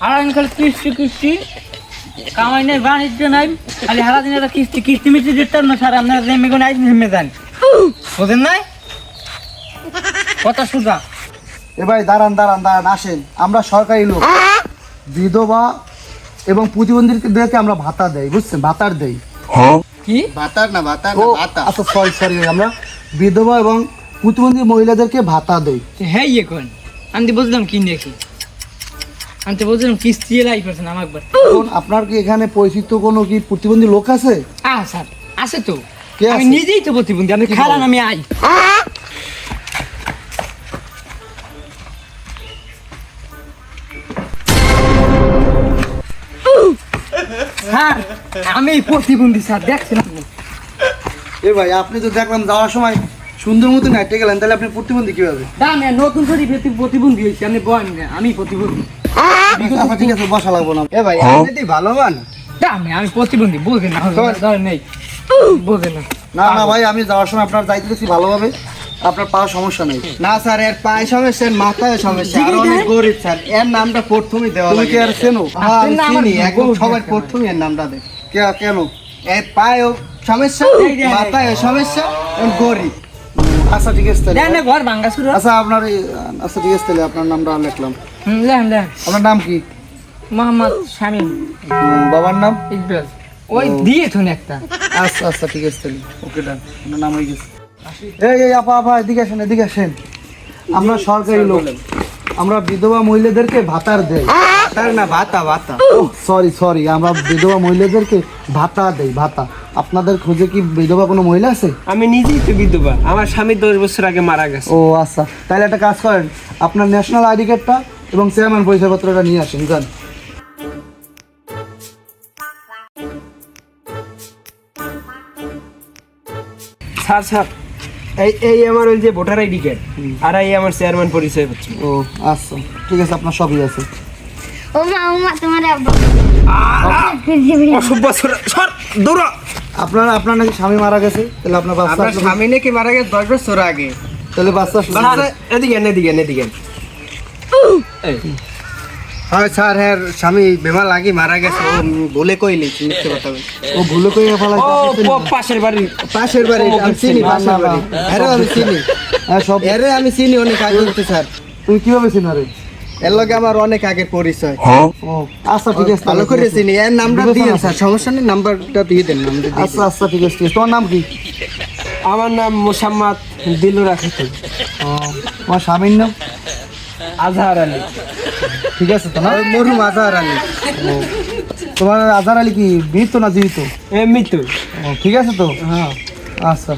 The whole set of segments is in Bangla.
সারাদিন খালি কিস্তি কিস্তি। কামাই নাই বাণিজ্য নাই। খালি সারাদিন একটা কিস্তি কিস্তি মিস্তি দিতে না স্যার আপনার কোনো আইন নেমে যান। বোঝেন নাই? কথা এ ভাই দাঁড়ান দাঁড়ান দাঁড়ান আসেন। আমরা সরকারি লোক। বিধবা এবং প্রতিবন্ধীদেরকে আমরা ভাতা দেই বুঝছেন? ভাতার দেই। কি? ভাতার না ভাতার ও না ভাতা। আচ্ছা সরি সরি আমরা বিধবা এবং প্রতিবন্ধী মহিলাদেরকে ভাতা দেই। হ্যাঁ এখন আমি বুঝলাম কি দেখি আমি তো কিস্তি লাই করছেন আমার এখন আপনার কি এখানে পরিচিত কোনো কি প্রতিবন্ধী লোক আছে? আহ স্যার আছে তো। কে আমি আছে? নিজেই তো প্রতিবন্ধী আপনি খারান আমি আই। স্যার আমি প্রতিবন্ধী স্যার দেখছেন আপনি? এ ভাই আপনি তো দেখলাম যাওয়ার সময় সুন্দর মতো হেঁটে গেলেন তাহলে আপনি প্রতিবন্ধী কীভাবে? না আমি নতুন করে প্রতি- প্রতিবন্ধী হয়েছি আপনি বলেন না আমি প্রতিবন্ধী। ঠিক আছে বসা লাগবো না। এ ভাই আপনি ভালো মান আমি আমি প্রতিবন্ধী বোঝেন না? নেই। বোঝেন না? না না ভাই আমি যাওয়ার সময় আপনার যাইতে ভালোভাবে। আপনার পাওয়ার সমস্যা নেই। না স্যার এর পায়ে সমস্যা মাথায় সমস্যা। আর অনেক গরিব স্যার। এর নামটা প্রথমেই দেওয়া লাগে। আর চেনো? হ্যাঁ আমি না, আমার চিনি একদম সবার প্রথমে এর নামটা দেয়। কে- কেন? এর সমস্যা মাথায় সমস্যা এবং গরিব। আচ্ছা ঠিক আছে আচ্ছা আপনার আচ্ছা ঠিক আছে আপনার নামটা লিখলাম। লেন লেন। আপনার নাম কি? মোহাম্মদ শামীম। বাবার নাম? ইকবাল। ওই দিয়েছেন একটা। আচ্ছা আচ্ছা ঠিক আছে ওকে ডান। আপনার নাম হয়ে গেছে। এই এই আপা আপা এদিকে আসেন এদিকে আসেন। আমরা সরকারি লোক। আমরা বিধবা মহিলাদেরকে ভাতার দেই। ভাতার না ভাতা ভাতা। সরি সরি আমরা বিধবা মহিলাদেরকে ভাতা দেই ভাতা। আপনাদের খোঁজে কি বিধবা কোনো মহিলা আছে? আমি নিজেই তো বিধবা। আমার স্বামী দশ বছর আগে মারা গেছে। ও আচ্ছা। তাহলে একটা কাজ করেন। আপনার ন্যাশনাল আইডি কার্ডটা এবং চেয়ারম্যান পরিচয়পত্রটা নিয়ে আসেন যান। স্যার স্যার এই এই আমার ওই যে ভোটার আইডি কার্ড আর এই আমার চেয়ারম্যান পরিচয় হচ্ছে ও আচ্ছা ঠিক আছে আপনার সবই আছে। ও মা ও মা তোমার অসভ্য সর- সর দৌড়। আপনার আপনার নাকি স্বামী মারা গেছে? তাহলে আপনার বাচ্চা স্বামী নাকি মারা গেছে দশ বছর আগে? তাহলে বাচ্চা এদিকে এদিকে এদিকে হয় স্যার হ্যাঁ স্বামী বেমার লাগি মারা গেছে। ও বলে কইলি মিথ্যে কথা বলে। ও ভুলে করে ফেলাই ও পাশের বাড়ি। পাশের বাড়ি আমি চিনি পাশের বাড়ি। হ্যাঁ আমি চিনি। হ্যাঁ সব এরে আমি চিনি অনেক আগে। হচ্ছে স্যার তুমি কীভাবে চিনো রে? এর লগে আমার অনেক আগের পরিচয়। আচ্ছা ঠিক আছে ভালো করে চিনি। এর নামটা দিয়ে স্যার সমস্যা নেই নাম্বারটা দিয়ে দেন নামটা আচ্ছা আচ্ছা ঠিক আছে ঠিক আছে। তোমার নাম কি? আমার নাম মোসাম্মদ দিলুরা খাতুন ও, তোমার স্বামীর নাম? আজহার আলী ঠিক আছে তো না দেন। মরু মাজার আলী তোমার আজহার আলী কি মৃত না জীবিত এমনি তো ও, ঠিক আছে তো হ্যাঁ আচ্ছা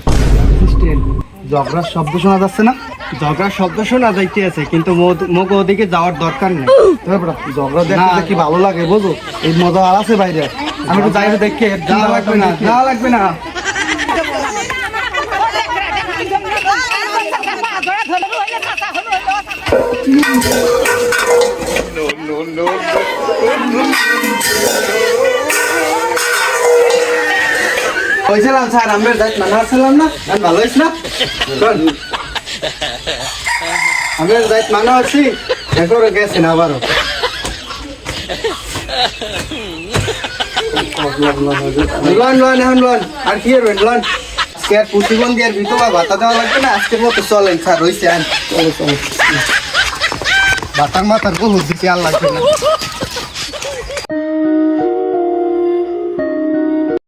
ঝগড়ার শব্দ শোনা যাচ্ছে না ঝগড়ার শব্দ শোনা যাইতে আছে কিন্তু মুখ ওদিকে যাওয়ার দরকার নেই তারপর ঝগড়া দেখতে কি ভালো লাগে বুঝো এই মজা আর আছে বাইরে আমি একটু যাই দেখে যাওয়া লাগবে না যাওয়া লাগবে না হয়েছিলাম স্যার আমরা যাই মানা আসছিলাম না, আমি ভালো হয়েছি না। আমরা যাই মানা আছি এরপরে গেছেন আবারও। লোন লোন, এখন লোন, আর কি করবেন, লোন? আজকে আর প্রতিবন্ধী আর বিধবা ভাতা দেওয়া লাগবে না আজকের মতো চলেন, স্যার হয়েছে আন চলো চলো ভাতার মাথার বহু দিতে আর লাগবে না।